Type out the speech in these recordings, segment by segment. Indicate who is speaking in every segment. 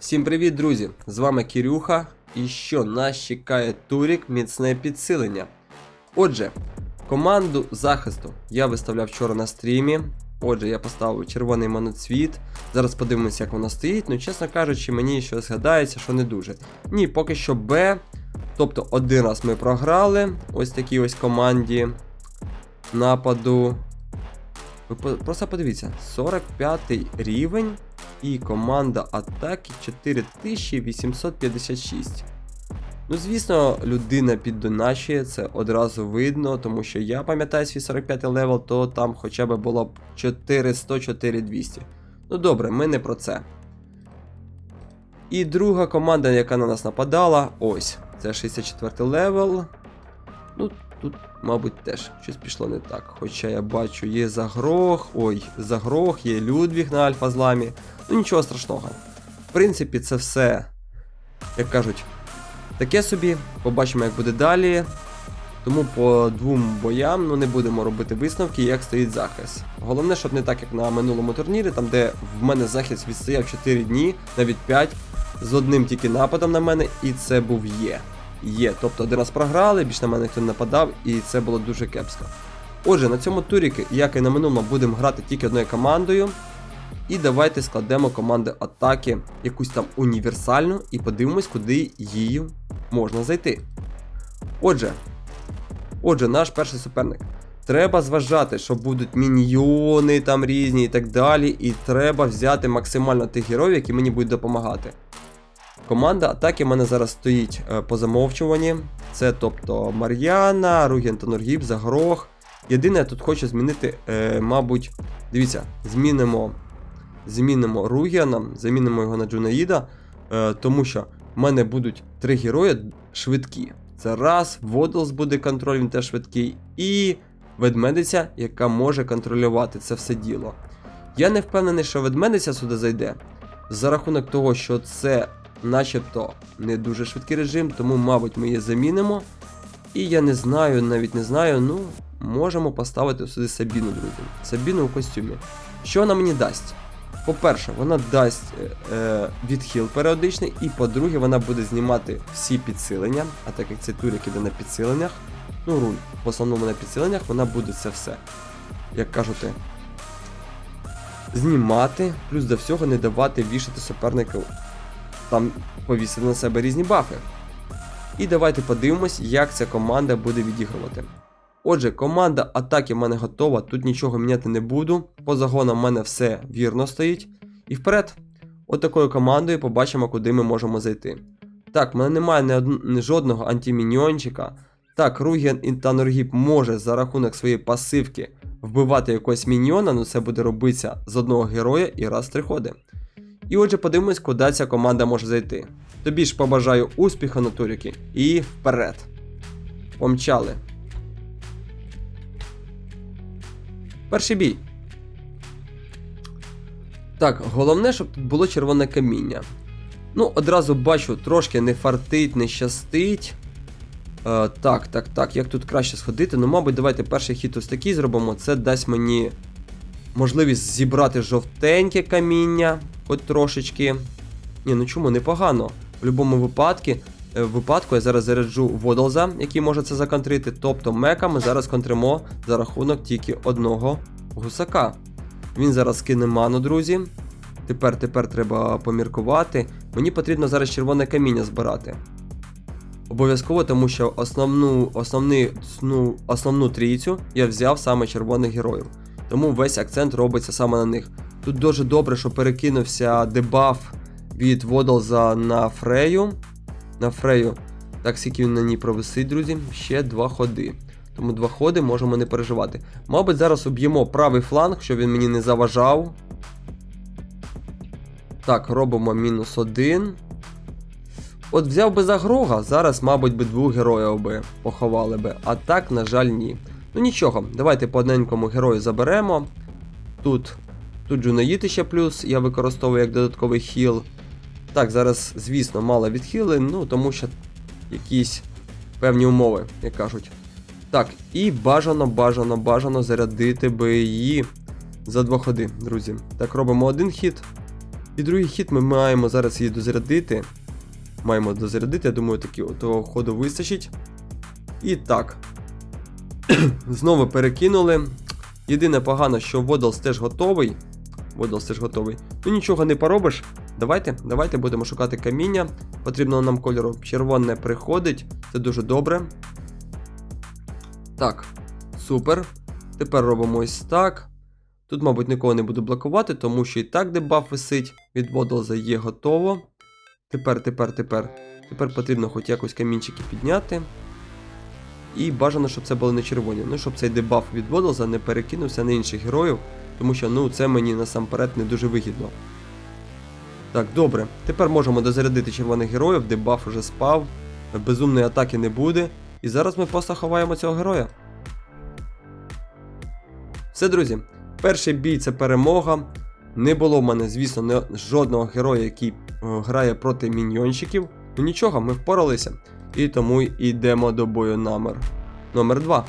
Speaker 1: Всім привіт, друзі! З вами Кирюха. І що нас чекає Турік міцне підсилення. Отже, команду захисту я виставляв вчора на стрімі. Отже, я поставив червоний моноцвіт. Зараз подивимося, як воно стоїть. Ну, чесно кажучи, мені щось згадається, що не дуже. Ні, поки що Б. Тобто один раз ми програли. Ось такій ось команді нападу. Ви просто подивіться, 45 рівень і команда атаки 4856. Ну, звісно, людина піддоначує, це одразу видно, тому що я пам'ятаю свій 45 левел, то там хоча б було б 400-4200. Ну добре, ми не про це. І друга команда, яка на нас нападала, ось. Це 64 левел. Ну, тут, мабуть, теж щось пішло не так. Хоча я бачу, є Загрох, ой, Загрох, є Людвіг на Альфа зламі. Ну нічого страшного. В принципі, це все, як кажуть, таке собі. Побачимо, як буде далі. Тому по двом боям ну, не будемо робити висновки, як стоїть захист. Головне, щоб не так, як на минулому турнірі, там де в мене захист відстояв 4 дні, навіть 5, з одним тільки нападом на мене, і це був є. Є. Тобто один раз програли, більш на мене ніхто не нападав, і це було дуже кепсько. Отже, на цьому турі, як і на минулому, будемо грати тільки одною командою. І давайте складемо команди атаки, якусь там універсальну, і подивимось, куди її можна зайти. Отже, отже, наш перший суперник. Треба зважати, що будуть міньйони там різні і так далі. І треба взяти максимально тих героїв, які мені будуть допомагати. Команда атаки в мене зараз стоїть е, по замовчуванні. Це тобто Мар'яна, Руген та Загрох. Єдине, я тут хочу змінити, е, мабуть, дивіться, змінимо, змінимо Ругіана, замінимо його на Джунаїда, е, тому що в мене будуть три герої швидкі. Це раз, Водлс буде контроль, він теж швидкий, і ведмедиця, яка може контролювати це все діло. Я не впевнений, що ведмедиця сюди зайде. За рахунок того, що це начебто не дуже швидкий режим, тому, мабуть, ми її замінимо. І я не знаю, навіть не знаю, ну, можемо поставити сюди Сабіну, друзі. Сабіну у костюмі. Що вона мені дасть? По-перше, вона дасть е, е, відхил періодичний, і по-друге, вона буде знімати всі підсилення, а так як цей турік іде на підсиленнях, ну руль, в основному на підсиленнях, вона буде це все, як кажете, знімати, плюс до всього не давати вішати суперників там повісити на себе різні бафи. І давайте подивимось, як ця команда буде відігрувати. Отже, команда атаки в мене готова, тут нічого міняти не буду. По загонам в мене все вірно стоїть. І вперед. От командою побачимо, куди ми можемо зайти. Так, в мене немає ні, од... жодного антиміньйончика. Так, Руген та Норгіп може за рахунок своєї пасивки вбивати якогось міньйона, але це буде робитися з одного героя і раз три ходи. І отже, подивимось, куди ця команда може зайти. Тобі ж побажаю успіху на туріки і вперед. Помчали. Перший бій. Так, головне, щоб тут було червоне каміння. Ну, одразу бачу, трошки не фартить, не щастить. Е, так, так, так, як тут краще сходити? Ну, мабуть, давайте перший хід ось такий зробимо. Це дасть мені можливість зібрати жовтеньке каміння, хоч трошечки. Ні, ну чому, непогано. В будь-якому випадку, випадку я зараз заряджу Водолза, який може це законтрити. Тобто мека ми зараз контримо за рахунок тільки одного гусака. Він зараз кине ману, друзі. Тепер, тепер треба поміркувати. Мені потрібно зараз червоне каміння збирати. Обов'язково, тому що основну, основний, ну, основну трійцю я взяв саме червоних героїв. Тому весь акцент робиться саме на них. Тут дуже добре, що перекинувся дебаф від Водолза на Фрею. На Фрею. Так, скільки він на ній провисить, друзі. Ще два ходи. Тому два ходи можемо не переживати. Мабуть, зараз уб'ємо правий фланг, щоб він мені не заважав. Так, робимо мінус один. От взяв би Загрога, зараз, мабуть, би двох героїв би поховали би. А так, на жаль, ні. Ну нічого, давайте по одненькому герою заберемо. Тут тут Джунаїти ще плюс, я використовую як додатковий хіл. Так, зараз, звісно, мало відхили, ну тому що якісь певні умови, як кажуть. Так, і бажано, бажано, бажано зарядити би її за два ходи, друзі. Так, робимо один хід. І другий хід ми маємо зараз її дозарядити. Маємо дозарядити, я думаю, таки того ходу вистачить. І так. Знову перекинули. Єдине погано, що Водолс теж готовий. Водолс теж готовий. Ну нічого не поробиш. Давайте, давайте будемо шукати каміння. Потрібного нам кольору червоне приходить. Це дуже добре. Так, супер. Тепер робимо ось так. Тут, мабуть, нікого не буду блокувати, тому що і так дебаф висить від Водолза є готово. Тепер, тепер, тепер. Тепер потрібно хоч якось камінчики підняти. І бажано, щоб це були не червоні. Ну, щоб цей дебаф від Водолза не перекинувся на інших героїв, тому що ну, це мені насамперед не дуже вигідно. Так, добре. Тепер можемо дозарядити червоних героїв, дебаф уже спав, безумної атаки не буде. І зараз ми просто ховаємо цього героя. Все, друзі. Перший бій це перемога. Не було в мене, звісно, жодного героя, який е, грає проти міньйончиків. Ну нічого, ми впоралися. І тому йдемо до бою номер. Номер 2.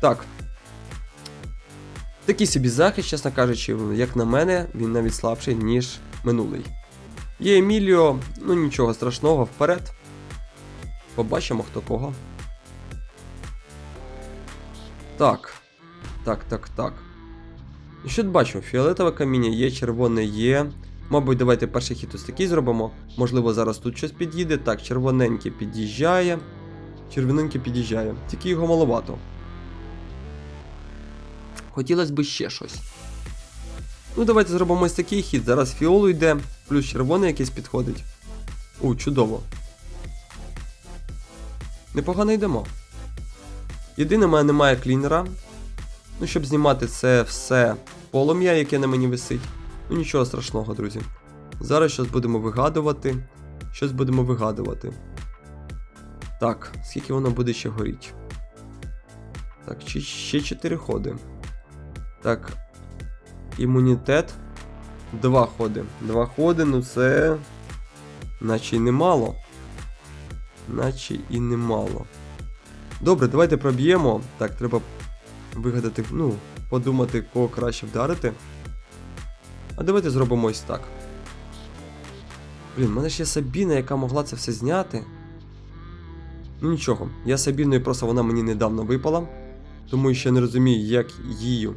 Speaker 1: Так. Такий собі захист, чесно кажучи, як на мене, він навіть слабший, ніж минулий. Є Еміліо, ну нічого страшного, вперед. Побачимо хто кого. Так. Так, так, так. І що бачу, фіолетове каміння є, червоне є. Мабуть, давайте перший хід ось такий зробимо. Можливо, зараз тут щось під'їде. Так, червоненький під'їжджає. Червоненький під'їжджає. Тільки його маловато. Хотілося б ще щось. Ну, давайте зробимо ось такий хід. Зараз фіолу йде, плюс червоний якийсь підходить. У, чудово. Непогано йдемо. Єдине, в мене немає клінера. Ну, щоб знімати це все полум'я, яке на мені висить. Ну нічого страшного, друзі. Зараз щось будемо вигадувати. Щось будемо вигадувати. Так, скільки воно буде ще горіть? Так, ще 4 ходи. Так. Імунітет. Два ходи. Два ходи, ну це. Наче й немало. Наче і немало. Добре, давайте проб'ємо. Так, треба вигадати, ну, подумати, кого краще вдарити. А давайте зробимо ось так. Блін, в мене ж є Сабіна, яка могла це все зняти. Ну нічого, я Сабіною просто вона мені недавно випала. Тому ще не розумію, як її,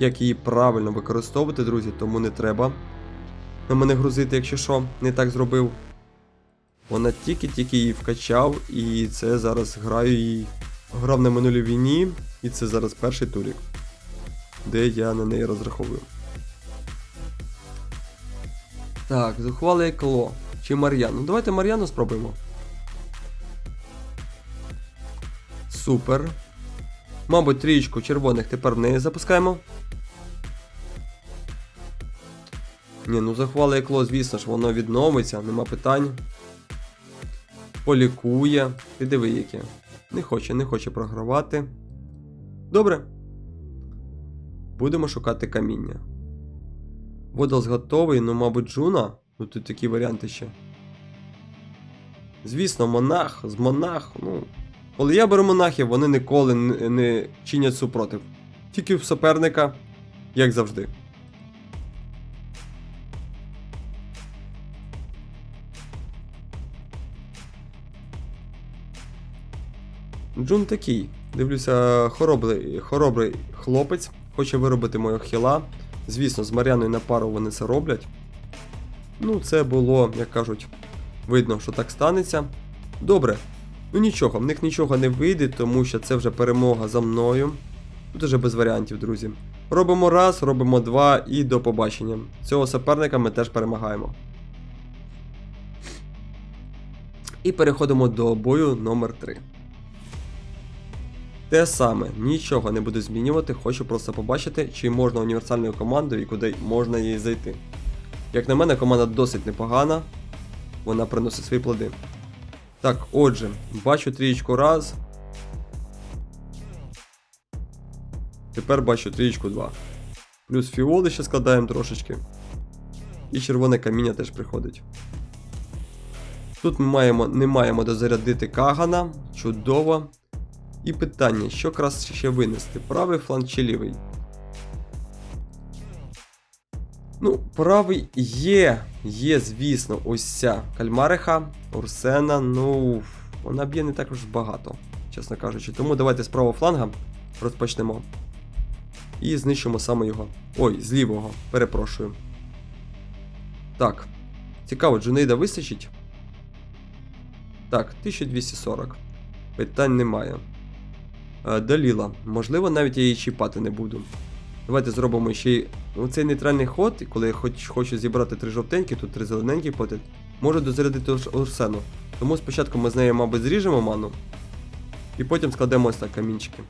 Speaker 1: як її правильно використовувати, друзі, тому не треба на мене грузити, якщо що, не так зробив. Вона тільки-тільки її вкачав, і це зараз граю її. Грав на минулій війні, і це зараз перший турік, де я на неї розраховую. Так, зухвале кло. Чи Мар'яну? Давайте Мар'яну спробуємо. Супер. Мабуть, трієчку червоних тепер в неї запускаємо. Ні, ну захвале екло, звісно ж, воно відновиться, нема питань. Полікує. Ти диви яке. Не хоче, не хоче програвати. Добре. Будемо шукати каміння. Водолс готовий, ну, мабуть, Джуна. Ну тут такі варіанти ще. Звісно, монах з монах. Ну. Коли я беру монахів, вони ніколи не, чинять супротив. Тільки в суперника, як завжди. Джун такий. Дивлюся, хоробрий, хоробрий хлопець, хоче виробити мого хіла. Звісно, з Мар'яною на пару вони це роблять. Ну, це було, як кажуть, видно, що так станеться. Добре. Ну нічого, в них нічого не вийде, тому що це вже перемога за мною. Тут вже без варіантів, друзі. Робимо раз, робимо два і до побачення. Цього суперника ми теж перемагаємо. І переходимо до бою номер 3 Те саме, нічого не буду змінювати, хочу просто побачити, чи можна універсальною командою і куди можна їй зайти. Як на мене, команда досить непогана, вона приносить свої плоди. Так, отже, бачу трієчку раз. Тепер бачу трієчку 2. Плюс фіоли ще складаємо трошечки. І червоне каміння теж приходить. Тут ми маємо, не маємо дозарядити Кагана. Чудово. І питання, що краще ще винести, правий фланг чи лівий? Ну, правий є, є, звісно, ось ця кальмариха, Урсена, ну, вона б'є не так уж багато, чесно кажучи. Тому давайте з правого фланга розпочнемо. І знищимо саме його. Ой, з лівого, перепрошую. Так. Цікаво, Джунейда вистачить? Так, 1240. Питань немає. Е, Даліла. Можливо, навіть я її чіпати не буду. Давайте зробимо ще й оцей нейтральний ход, коли я хоч, хочу зібрати три жовтенькі, тут три зелененькі платить, можу дозарядити Урсену. Тому спочатку ми з нею, мабуть, зріжемо ману. І потім складемо ось так камінчики.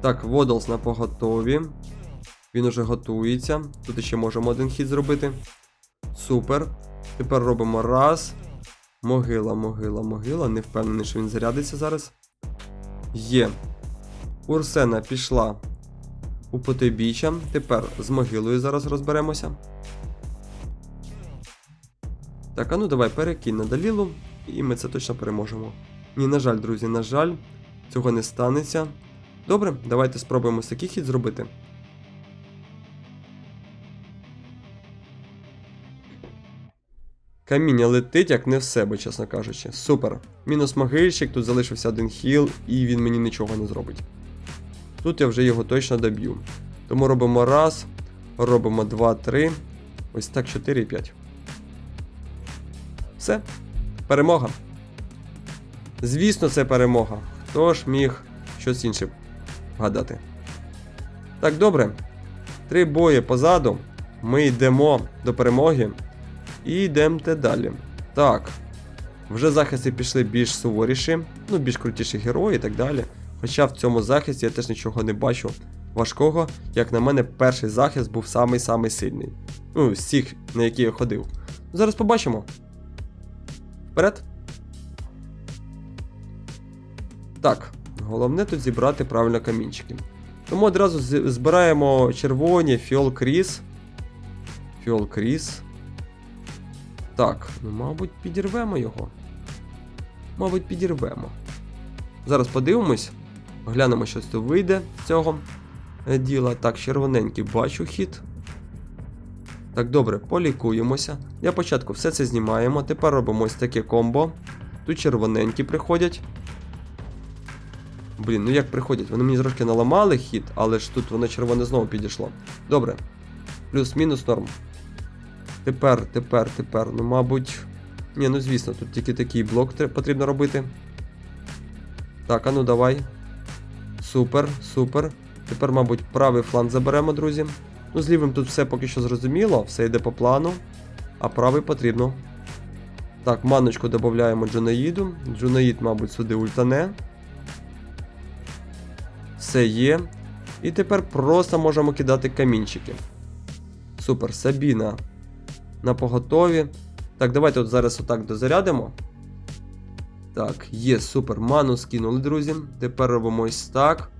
Speaker 1: Так, Водолс на поготові. Він уже готується. Тут ще можемо один хід зробити. Супер. Тепер робимо раз. Могила, могила, могила. Не впевнений, що він зарядиться зараз. Є. Урсена пішла у потойбіччя. Тепер з могилою зараз розберемося. Так, а ну давай перекинь на Далілу, і ми це точно переможемо. Ні, на жаль, друзі, на жаль, цього не станеться. Добре, давайте спробуємо такий хід зробити. Каміння летить, як не в себе, чесно кажучи. Супер. Мінус могильщик, тут залишився один хіл, і він мені нічого не зробить. Тут я вже його точно доб'ю. Тому робимо раз, робимо два, три. Ось так 4 і 5. Все. Перемога. Звісно, це перемога. Хто ж міг щось інше вгадати? Так, добре. Три бої позаду. Ми йдемо до перемоги. І йдемте далі. Так. Вже захисти пішли більш суворіші, ну, більш крутіші герої і так далі. Хоча в цьому захисті я теж нічого не бачу важкого. Як на мене, перший захист був самий-самий сильний. Ну, з цих, на які я ходив. Зараз побачимо. Вперед. Так, головне тут зібрати правильно камінчики. Тому одразу збираємо червоні фіол кріс. Так, ну, мабуть, підірвемо його. Мабуть, підірвемо. Зараз подивимось. Глянемо, що з тут вийде з цього е, діла. Так, червоненький бачу хід. Так, добре, полікуємося. Для початку все це знімаємо. Тепер робимо ось таке комбо. Тут червоненькі приходять. Блін, ну як приходять? Вони мені трошки наламали хід, але ж тут воно червоне знову підійшло. Добре. Плюс-мінус норм. Тепер, тепер, тепер. Ну, мабуть. Ні, ну звісно, тут тільки такий блок потрібно робити. Так, а ну давай. Супер, супер. Тепер, мабуть, правий фланг заберемо, друзі. Ну, з лівим тут все поки що зрозуміло, все йде по плану. А правий потрібно. Так, маночку додаємо Джунаїду. Джунаїд, мабуть, сюди ультане. Все є. І тепер просто можемо кидати камінчики. Супер, Сабіна на поготові. Так, давайте от зараз отак дозарядимо. Так, є, супер. Ману скинули, друзі. Тепер робимо ось так.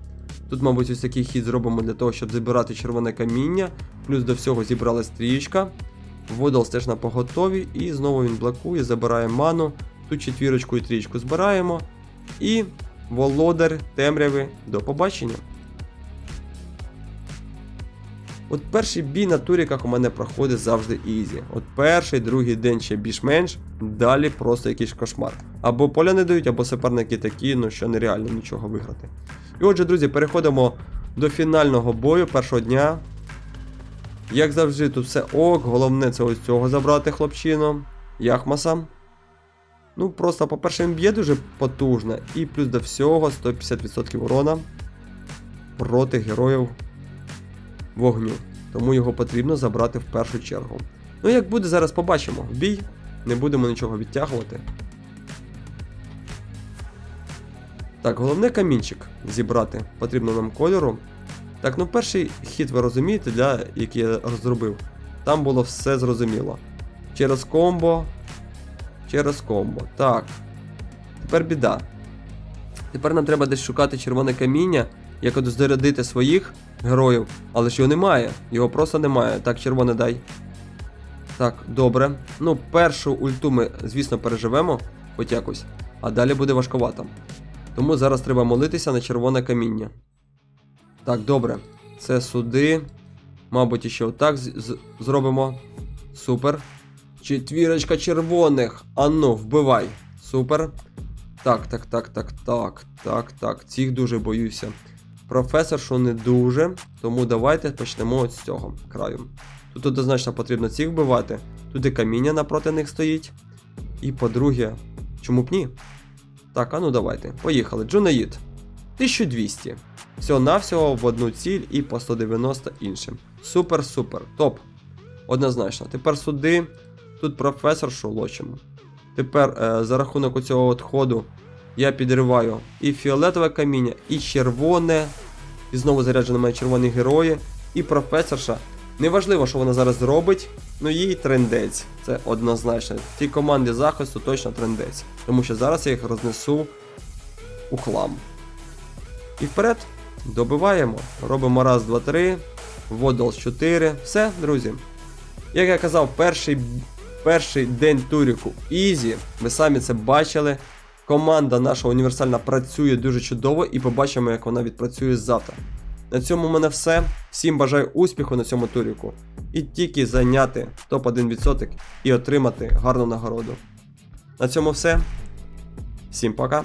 Speaker 1: Тут, мабуть, ось такий хід зробимо для того, щоб забирати червоне каміння. Плюс до всього зібрала стрічка. Водолс теж на поготові. І знову він блокує, забирає ману. Тут четвірочку і трічку збираємо. І володар темряви. До побачення. От перший бій на туріках у мене проходить завжди ізі. От перший, другий день ще більш-менш, далі просто якийсь кошмар. Або поля не дають, або суперники такі, ну що нереально нічого виграти. І отже, друзі, переходимо до фінального бою першого дня. Як завжди, тут все ок, головне це ось цього забрати хлопчину. Яхмаса. Ну, просто, по-перше, б'є дуже потужно, і плюс до всього 150% урона проти героїв вогню. Тому його потрібно забрати в першу чергу. Ну, як буде, зараз побачимо. Бій, не будемо нічого відтягувати. Так, головне камінчик зібрати потрібно нам кольору. Так, ну перший хід ви розумієте, для який я розробив. Там було все зрозуміло. Через комбо. Через комбо. Так. Тепер біда. Тепер нам треба десь шукати червоне каміння, як от зарядити своїх героїв, але ж його немає. Його просто немає. Так, червоне дай. Так, добре. Ну, першу ульту ми, звісно, переживемо, хоч якось, а далі буде важковато. Тому зараз треба молитися на червоне каміння. Так, добре. Це суди. Мабуть, ще отак зробимо. Супер. Четвірочка червоних. Ану, вбивай. Супер. Так, так, так, так, так, так, так. Цих дуже боюся. Професоршу не дуже, тому давайте почнемо от з цього краю. Тут однозначно потрібно цих вбивати. Тут і каміння напроти них стоїть. І по-друге, чому б ні? Так, а ну давайте. Поїхали. Джунаїд. 1200. Всього-навсього в одну ціль і по 190 іншим. Супер, супер. Топ. Однозначно. Тепер сюди. Тут професоршу лочимо. Тепер е, за рахунок оцього от ходу я підриваю і фіолетове каміння, і червоне. І знову заряджені мої червоні герої. І професорша. Неважливо, що вона зараз зробить, ну їй трендець. Це однозначно. Ті команди захисту точно трендець. Тому що зараз я їх рознесу у хлам. І вперед. Добиваємо. Робимо раз, два, три. Водол 4. Все, друзі. Як я казав, перший, перший день туріку Ізі. Ви самі це бачили. Команда наша універсальна працює дуже чудово і побачимо, як вона відпрацює завтра. На цьому в мене все. Всім бажаю успіху на цьому туріку. І тільки зайняти топ-1% і отримати гарну нагороду. На цьому все. Всім пока.